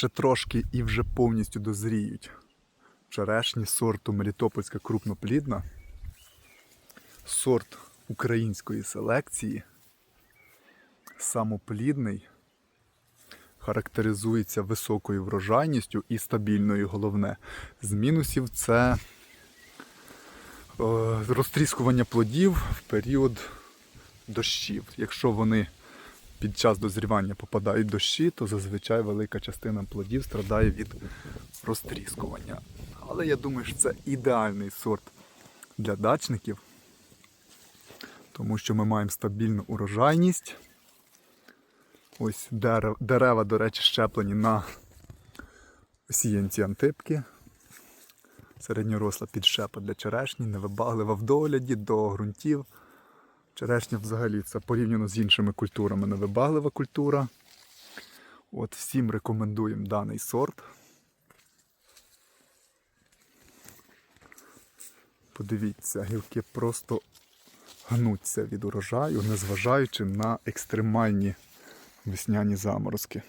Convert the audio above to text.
ще трошки і вже повністю дозріють. Черешні сорту Мелітопольська крупноплідна. Сорт української селекції. Самоплідний. Характеризується високою врожайністю і стабільною головне. З мінусів це е, розтріскування плодів в період дощів. Якщо вони під час дозрівання попадають дощі, то зазвичай велика частина плодів страдає від розтріскування. Але я думаю, що це ідеальний сорт для дачників, тому що ми маємо стабільну урожайність. Ось дерев- дерева, до речі, щеплені на сіянці антипки. Середньоросла підщепа для черешні, невибаглива в догляді до ґрунтів. Черешня взагалі це порівняно з іншими культурами невибаглива культура. От всім рекомендуємо даний сорт. Подивіться, гілки просто гнуться від урожаю, незважаючи на екстремальні весняні заморозки.